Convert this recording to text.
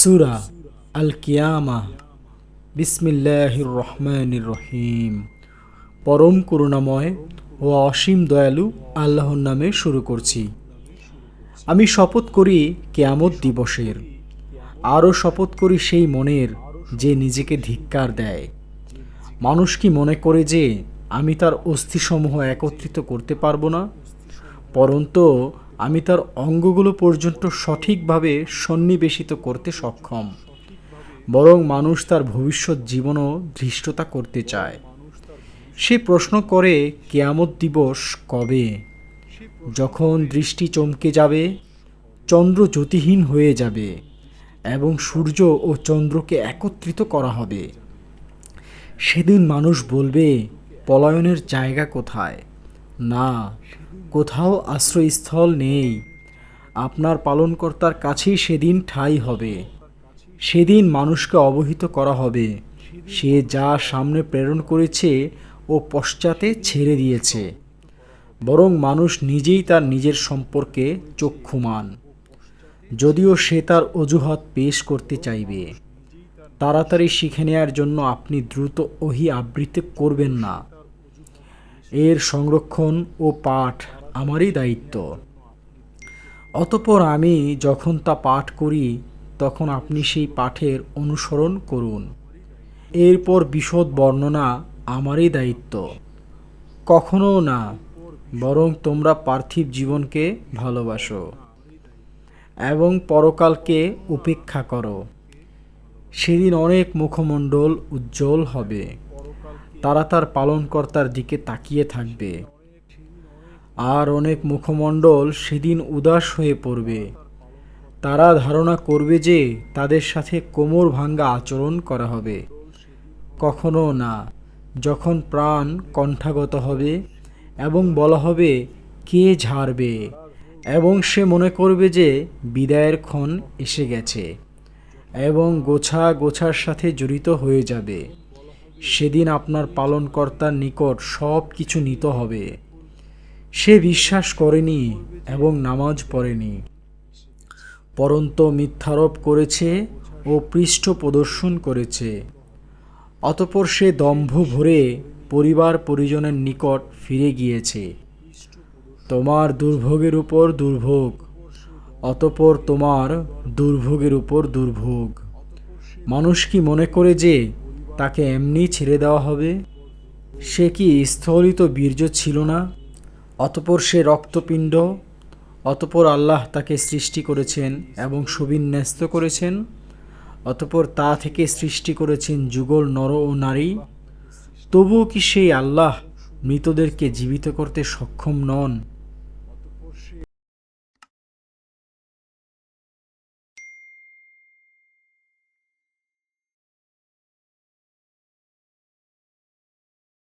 সুরা আল কিয়ামা বিসমিল্লাহির রহমানির রহিম পরম করুণাময় ও অসীম দয়ালু আল্লাহর নামে শুরু করছি। আমি শপথ করি কেয়ামত দিবসের। আরও শপথ করি সেই মনের যে নিজেকে ধিক্কার দেয়। মানুষ কি মনে করে যে আমি তার অস্থিসমূহ একত্রিত করতে পারব না? পরন্তু আমি তার অঙ্গগুলো পর্যন্ত সঠিকভাবে সন্নিবেশিত করতে সক্ষম। বরং মানুষ তার ভবিষ্যৎ জীবনও ধৃষ্টতা করতে চায়। সে প্রশ্ন করে, কেয়ামত দিবস কবে? যখন দৃষ্টি চমকে যাবে, চন্দ্র জ্যোতিহীন হয়ে যাবে এবং সূর্য ও চন্দ্রকে একত্রিত করা হবে। সেদিন মানুষ বলবে, পলায়নের জায়গা কোথায়? না কোথাও আশ্রয়স্থল নেই। আপনার পালনকর্তার কাছেই সেদিন ঠাঁই হবে। সেদিন মানুষকে অবহিত করা হবে। সে যা সামনে প্রেরণ করেছে ও পশ্চাতে ছেড়ে দিয়েছে। বরং মানুষ নিজেই তার নিজের সম্পর্কে চক্ষুমান। যদিও সে তার অজুহাত পেশ করতে চাইবে। তাড়াতাড়ি শিখে নেয়ার জন্য আপনি দ্রুত ওহি আবৃত্তি করবেন না। এর সংরক্ষণ ও পাঠ আমারই দায়িত্ব। অতপর আমি যখন তা পাঠ করি, তখন আপনি সেই পাঠের অনুসরণ করুন। এরপর বিশদ বর্ণনা আমারই দায়িত্ব। কখনো না, বরং তোমরা পার্থিব জীবনকে ভালোবাসো এবং পরকালকে উপেক্ষা করো। সেদিন অনেক মুখমণ্ডল উজ্জ্বল হবে। তারা তার পালনকর্তার দিকে তাকিয়ে থাকবে। আর অনেক মুখমণ্ডল সেদিন উদাস হয়ে পড়বে। তারা ধারণা করবে যে তাদের সাথে কোমর ভাঙ্গা আচরণ করা হবে। কখনো না। যখন প্রাণ কণ্ঠাগত হবে এবং বলা হবে, কে ঝাড়বে? এবং সে মনে করবে যে বিদায়ের ক্ষণ এসে গেছে এবং গোছা গোছার সাথে জড়িত হয়ে যাবে। সেদিন আপনার পালনকর্তার নিকট সব কিছু নিত হবে। সে বিশ্বাস করেনি এবং নামাজ পড়েনি। পরন্ত মিথ্যারোপ করেছে ও পৃষ্ঠ প্রদর্শন করেছে। অতপর সে দম্ভ ভরে পরিবার পরিজনের নিকট ফিরে গিয়েছে। তোমার দুর্ভোগের উপর দুর্ভোগ, অতপর তোমার দুর্ভোগের উপর দুর্ভোগ। মানুষ কি মনে করে যে তাকে এমনি ছেড়ে দেওয়া হবে? সে কি স্থলিত বীর্য ছিল না? অতপর সে রক্তপিণ্ড, অতপর আল্লাহ তাকে সৃষ্টি করেছেন এবং সুবিন্যস্ত করেছেন, অতপর তা থেকে সৃষ্টি করেছেন যুগল নর ও নারী। তবুও কি সেই আল্লাহ মৃতদেরকে জীবিত করতে সক্ষম নন?